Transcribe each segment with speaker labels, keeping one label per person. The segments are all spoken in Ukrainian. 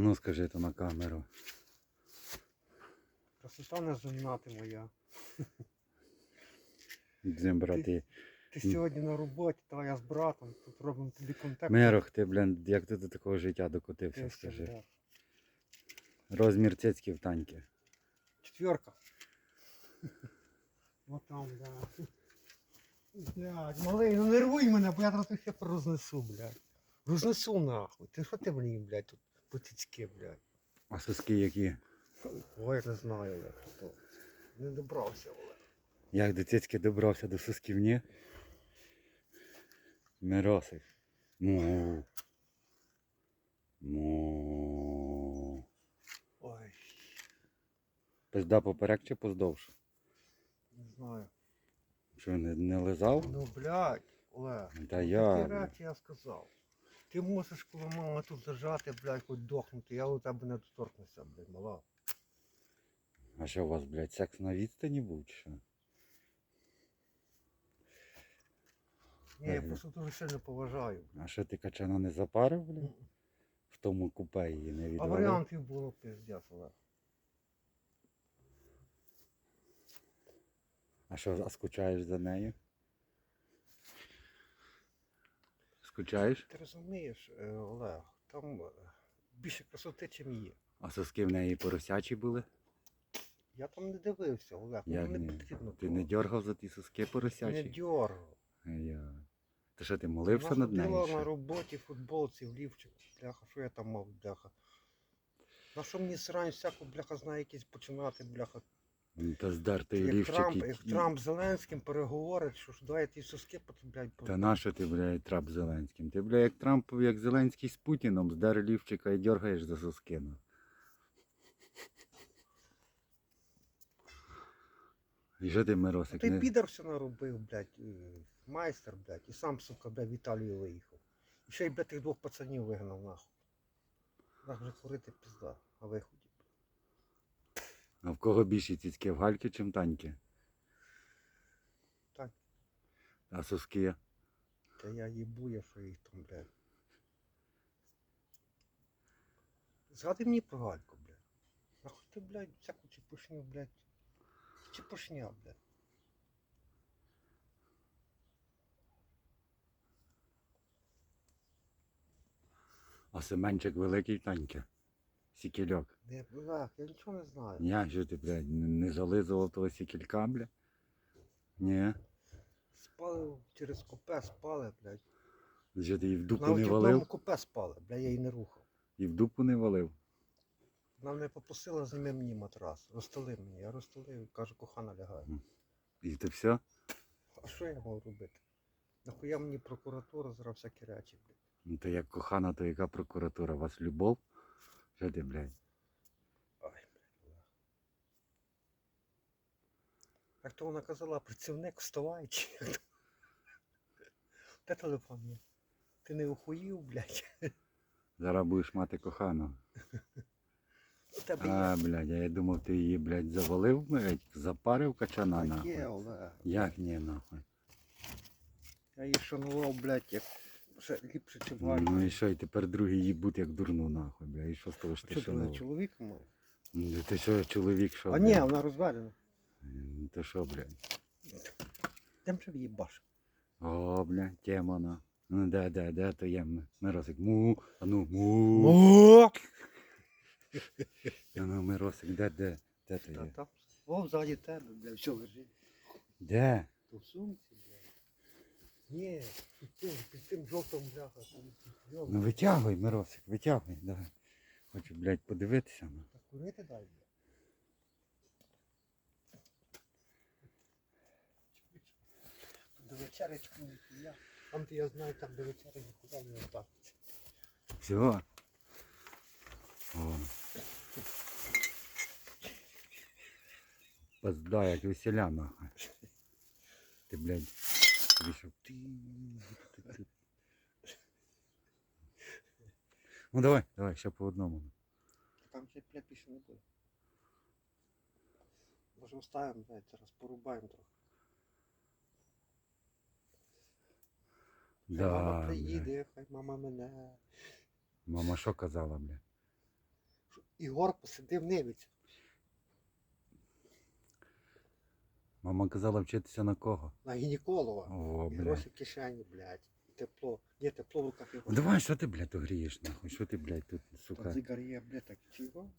Speaker 1: ну скажи то на камеру.
Speaker 2: Красота не займати моя.
Speaker 1: Будемо брати.
Speaker 2: Ти
Speaker 1: М.
Speaker 2: сьогодні на роботі, та я з братом. Тут робимо тобі контакт.
Speaker 1: Мирох, ти, блін, як ти до такого життя докотився, скажи. Розмір цицьків таньки.
Speaker 2: Четверка. Вот там, да. Блядь, малий, ну не рвуй мене, бо я зараз ще рознесу, блядь. Рознесу нахуй. Ти що ти мені, блядь, тут потічки, блядь.
Speaker 1: А соски які?
Speaker 2: Ой, не знаю, Олег, хто. Не добрався, Олег.
Speaker 1: Як до цицьки добрався до сосків, ні? Миросик. Му. Му.
Speaker 2: Ой,
Speaker 1: Пизда поперек чи поздовж?
Speaker 2: не знаю.
Speaker 1: Що не, не лизав?
Speaker 2: Ну, блядь, Олег.
Speaker 1: Та
Speaker 2: Такі речі я сказав. Ти можеш коло мами тут зажати, блядь, хоч дохнути, я у тебе не доторкнуся, блядь, мала.
Speaker 1: А що у вас, блядь, секс на відстані був чи що?
Speaker 2: Ні, я
Speaker 1: Ага.
Speaker 2: просто дуже сильно поважаю.
Speaker 1: А що ти качана не запарив, блядь? В тому купе її не
Speaker 2: А
Speaker 1: відвалив?
Speaker 2: варіантів було пиздец, Олег.
Speaker 1: А що, а скучаєш за нею? Скучаєш?
Speaker 2: Ти розумієш, е, Олег, там е, більше красоти, чим є.
Speaker 1: А соски в неї поросячі були?
Speaker 2: Я там не дивився, Олег, мені не потрібно.
Speaker 1: Ти не дергав за ті соски
Speaker 2: Не
Speaker 1: поросячі?
Speaker 2: дьоргав.
Speaker 1: Я. Ти що ти молився
Speaker 2: Вона
Speaker 1: над нею?
Speaker 2: ходила на роботі, футболці, в лівчику. Бляха, що я там мав, бляха. На що мені срань всяку, бляха, знає якісь починати, бляха.
Speaker 1: Та здартий
Speaker 2: Як
Speaker 1: лівчик.
Speaker 2: Трамп,
Speaker 1: і-
Speaker 2: як Трамп з Зеленським переговорить, що ж давай ті соски, потім, блядь, по-
Speaker 1: Та нащо ти, блядь, Трамп з Зеленським? Ти, блядь, як Трамп, як Зеленський з Путіном, здер лівчика і дергаєш за соски. Ну. І що ти, Миросик,
Speaker 2: Ти
Speaker 1: не...
Speaker 2: підар все наробив, блядь, е, майстер, блядь, і сам, сука, блядь, в Італію виїхав. І ще й, блядь, тих двох пацанів вигнав нахуй. Так вже курити пізда, на виході.
Speaker 1: А в кого більші цицьки, в гальки чи в таньки?
Speaker 2: Так.
Speaker 1: А соски?
Speaker 2: Та я їбу, що їх там, блядь. Згадай мені про Гальку, блядь. Нахуй ти, блядь, всяку чепушню, блядь. Чепушня, блядь.
Speaker 1: А Семенчик великий таньки. Сікільок.
Speaker 2: Не, Олег, я нічого не знаю.
Speaker 1: Ні, що ти, блядь, не зализував того сікілька, бля? Ні.
Speaker 2: Спали через купе, спали, блядь.
Speaker 1: Що ти і в дупу
Speaker 2: Навіть
Speaker 1: не
Speaker 2: в одному
Speaker 1: валив?
Speaker 2: купе спали, блядь, я її не рухав.
Speaker 1: І в дупу не валив.
Speaker 2: Вона мене попросила, зніми мені матрас. Розстели мені. Я розстелив, кажу, кохана лягає.
Speaker 1: І ти все?
Speaker 2: А що я мав робити? Нахуя мені прокуратура зараз всякі речі, блядь.
Speaker 1: Ну то як кохана, то яка прокуратура? У вас любов? Що ти, блядь?
Speaker 2: Ай, блядь, Олег. Як вона казала, працівник вставай чи? Де телефон є? Ти не охуїв, блядь?
Speaker 1: Зараз будеш мати кохану. А, блядь, а я думав, ти її, блядь, завалив, блядь, запарив качана, нахуй. Як ні, нахуй?
Speaker 2: Я її шанував, блядь, як ще ліпше, чи
Speaker 1: Ну, ну і що, і тепер другий їбуть як дурну, нахуй, блядь, і що з того, що ти
Speaker 2: Що ти мене
Speaker 1: шанував?
Speaker 2: чоловіком мав?
Speaker 1: Ну, Ти що, чоловік, що,
Speaker 2: А ні,
Speaker 1: блядь?
Speaker 2: вона розвалена.
Speaker 1: Ну, Ти що, блядь?
Speaker 2: Тим же в'їбаш.
Speaker 1: О, блядь, тема, на. Ну, де, де, де, то є ми. Миросик, му, а ну, му. А ну, Миросик, де, де, де то
Speaker 2: Та
Speaker 1: є?
Speaker 2: там. О, ззаді тебе, блядь, все лежить.
Speaker 1: Де?
Speaker 2: То в сумці. Ні, під тим, під тим жовтим бляха. там,
Speaker 1: Ну витягуй, Миросик, витягуй, давай. Хочу, блядь, подивитися. Ну.
Speaker 2: Та курити дай, До вечеречки ніхуя. Там ти я знаю, так до вечері ніхуя не оставиться.
Speaker 1: Все. О. Пизда, як веселя, нахуй. Ти, блядь, вийшов. Ну давай, давай, ще по одному.
Speaker 2: Там ще блядь, більше не буде. Може оставимо, блядь, зараз порубаємо трохи. Хай мама приїде, хай мама мене.
Speaker 1: Мама що казала, блядь?
Speaker 2: Ігор посидив нивиться.
Speaker 1: Мама казала вчитися на кого?
Speaker 2: На гінеколога.
Speaker 1: О,
Speaker 2: І
Speaker 1: блядь.
Speaker 2: гроші в кишені, блядь. І тепло. Є тепло в руках його.
Speaker 1: Ну, Давай, що ти, блядь, грієш, нахуй? Що ти, блядь, тут, сука?
Speaker 2: Та зігар блядь, так чого?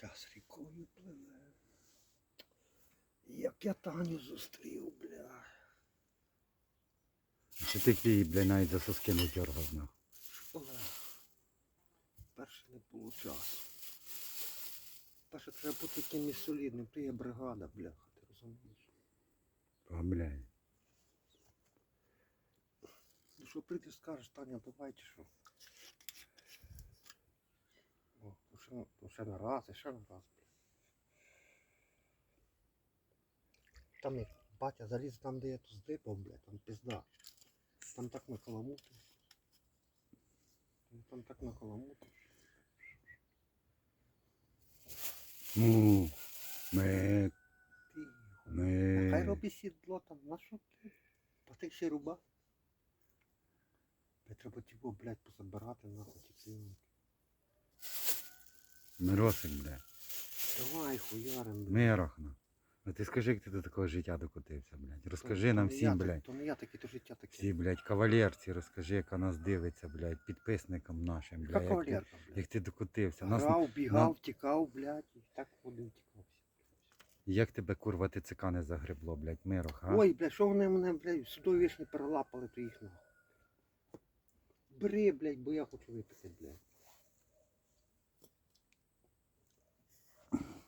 Speaker 2: Час рікою пливе. Як я Таню зустрів, бля.
Speaker 1: Що ти її, блядь, навіть за соски не дергав, нахуй?
Speaker 2: Перше не було часу. Перше треба бути якимось солідним. Ти є бригада, бляха, розумієш?
Speaker 1: О, блядь.
Speaker 2: Ну що прийдеш, скажеш, Таня, давай чи що? О, то ще, то ще на раз, і ще на раз, бля. Там як батя заліз там, де я тут здибав, блядь, там пизда. Там так накаламутив. Ну, Там так накаламутив.
Speaker 1: Му, мек,
Speaker 2: Тихо. Хай робить сідло там, на що ти? Та ти ще руба. Блядь, треба тіво, блядь, позабирати нахуй ті півники.
Speaker 1: Миросик, блядь.
Speaker 2: Давай, хуярим, блядь.
Speaker 1: Мирох, на. А ти скажи, як ти до такого життя докотився, блядь. Розкажи
Speaker 2: то
Speaker 1: нам всім, блядь.
Speaker 2: То не я такий, то життя таке.
Speaker 1: Всі, блядь, кавалерці, розкажи, яка нас дивиться, блядь, підписникам нашим, блядь. Як ти,
Speaker 2: кавалерка, блядь?
Speaker 1: як ти докотився. Нас,
Speaker 2: Грав, бігав, тікав, блядь, і так ходив.
Speaker 1: Як тебе, курва, ТЦК не загребло, блядь, Мирох, а?
Speaker 2: Ой, блядь, що вони мене, блядь, судові вишні перелапали, їх нахуй. Бери, блядь, бо я хочу випити, блядь.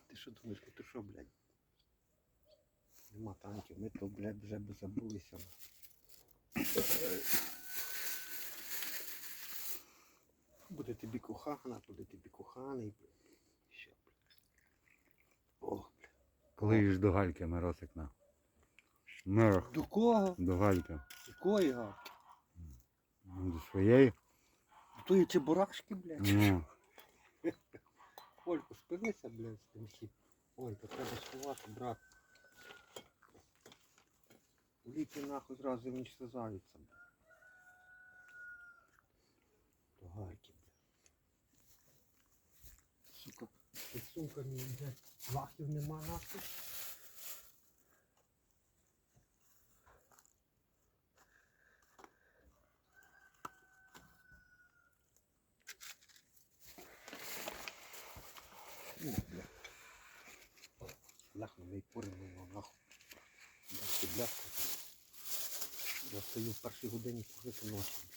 Speaker 2: Ти що думаєш, ти що, блядь? Нема танків, ми то, блядь, вже би забулися. Буде тобі кохана, буде тобі коханий, блядь. Що, блядь. Ох,
Speaker 1: Коли їж до гальки, Миросик, на. Мирох,
Speaker 2: До кого?
Speaker 1: до гальки.
Speaker 2: Якої гавки?
Speaker 1: Ну, До своєї?
Speaker 2: До тої чебурашки, блядь.
Speaker 1: Ну,
Speaker 2: Ольку, спинися, блядь, з тим всім. Олька, треба сховати, брат. Ліки нахуй зразу уничтожаються. До гайки, блядь. Сука, під сумками, блядь, лахів нема бля. Ляхну, не порівняно нахуй. Бляшки, бляшки. Я стою в першій годині курити ночі.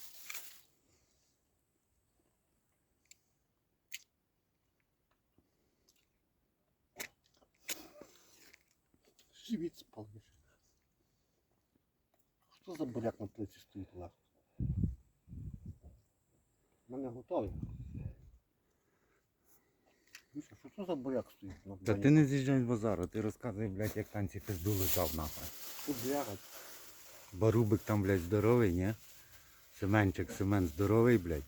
Speaker 2: Живіт спалиш. Що за буряк на плиці стоїть легко? У мене готові. Міша, що це за буряк стоїть на
Speaker 1: Та ти не з'їжджай з базару, ти розказуй, блядь, як танці пизду лежав, нахуй.
Speaker 2: Тут блядь.
Speaker 1: Барубик там, блядь, здоровий, ні? Семенчик, Семен здоровий, блядь.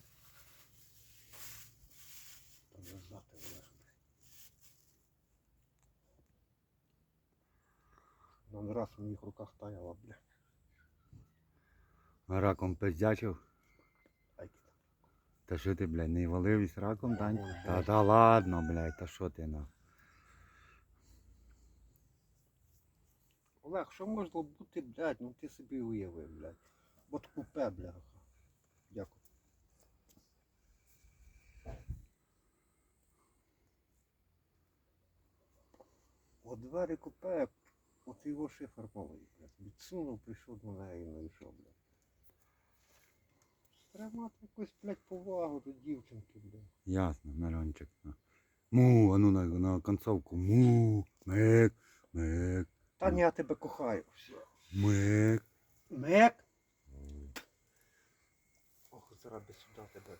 Speaker 2: Там лежати вверх. Нам раз в моїх руках таяла, бля.
Speaker 1: Раком пиздячив. Та що ти, блядь, не валився раком, Тань?
Speaker 2: Ой,
Speaker 1: Та, та ладно, блядь, та що ти, на?
Speaker 2: Олег, що можна бути, блядь, ну ти собі уявив, блядь. От купе, бляха. Дякую. От двері купе, от його шифер малий, блядь. Відсунув, прийшов до неї, ну і що, блядь. Треба мати якусь, блядь, повагу до дівчинки, блядь.
Speaker 1: Ясно, Мирончик. на. Му, а ну на, на концовку. Му, мек, мек,
Speaker 2: Та ні, я тебе кохаю. Все.
Speaker 1: мек.
Speaker 2: Мек! Ох, зараз би сюди тебе.